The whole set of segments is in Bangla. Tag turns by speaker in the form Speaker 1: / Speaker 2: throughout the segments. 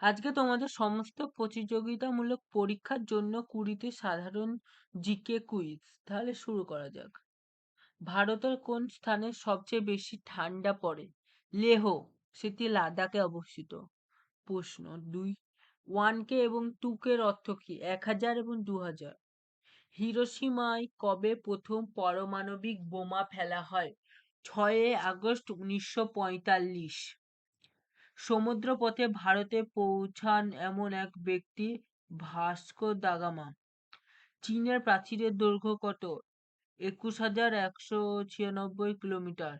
Speaker 1: আজকে তোমাদের সমস্ত প্রতিযোগিতামূলক পরীক্ষার জন্য কুড়িতে সাধারণ জিকে কুইজ তাহলে শুরু করা যাক। ভারতের কোন স্থানে সবচেয়ে বেশি ঠান্ডা পড়ে? লেহ, সেটি লাদাখে অবস্থিত। প্রশ্ন দুই ওয়ান কে এবং টু কে অর্থ কি? এক হাজার এবং দু হাজার। হিরোসীমায় কবে প্রথম পারমাণবিক বোমা ফেলা হয়? ছয় আগস্ট উনিশশো পঁয়তাল্লিশ। সমুদ্রপথে ভারতে পৌঁছান এমন এক ব্যক্তি ভাস্কো দা গামা। চীনের প্রাচীরের দৈর্ঘ্য কত? একুশ হাজার একশো ছিয়ানব্বই কিলোমিটার।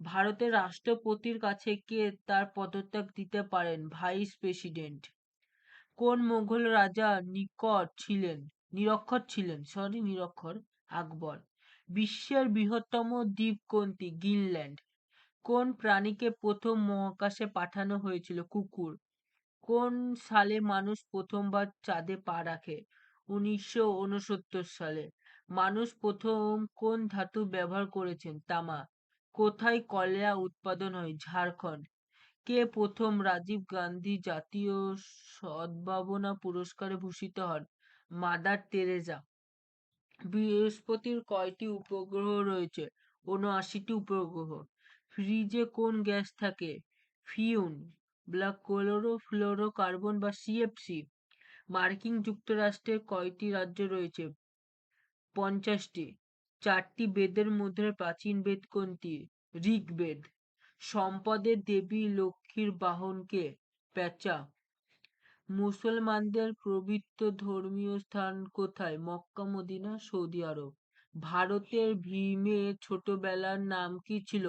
Speaker 1: ভারতের রাষ্ট্রপতির কাছে কে তার পদত্যাগ দিতে পারেন ভাইস প্রেসিডেন্ট? কোন মুঘল রাজা নিকট ছিলেন? নিরক্ষর ছিলেন সরি নিরক্ষর আকবর। বিশ্বের বৃহত্তম দ্বীপ কোনটি? গ্রিনল্যান্ড। কোন প্রাণীকে প্রথম মহাকাশে পাঠানো হয়েছিল? কুকুর। কোন সালে মানুষ প্রথমবার চাঁদে পা রাখে? উনিশশো উনসত্তর সালে। মানুষ প্রথম কোন ধাতু ব্যবহার করেছেন? তামা। কোথায় কয়লা উৎপাদন হয়? ঝাড়খণ্ড। কে প্রথম রাজীব গান্ধী জাতীয় সদ্ভাবনা পুরস্কারে ভূষিত হন? মাদার তেরেজা বৃহস্পতির কয়টি উপগ্রহ রয়েছে? উনআশিটি উপগ্রহ। ফ্রিজে কোন গ্যাস থাকে? ফিউন ব্ল্যাক ক্লোরো ফ্লোরো কার্বন বা সিএফসি মার্কিন যুক্তরাষ্ট্রের কয়টি রাজ্য রয়েছে? পঞ্চাশটি। চারটি বেদের মধ্যে প্রাচীন বেদ কোনটি? ঋগ্বেদ। সম্পদের দেবী লক্ষ্মীর বাহনকে পেঁচা মুসলমানদের পবিত্র ধর্মীয় স্থান কোথায়? Mecca, Medina, Saudi Arab. ভারতের ভীমের ছোটবেলার নাম কি ছিল?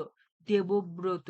Speaker 1: দেবব্রত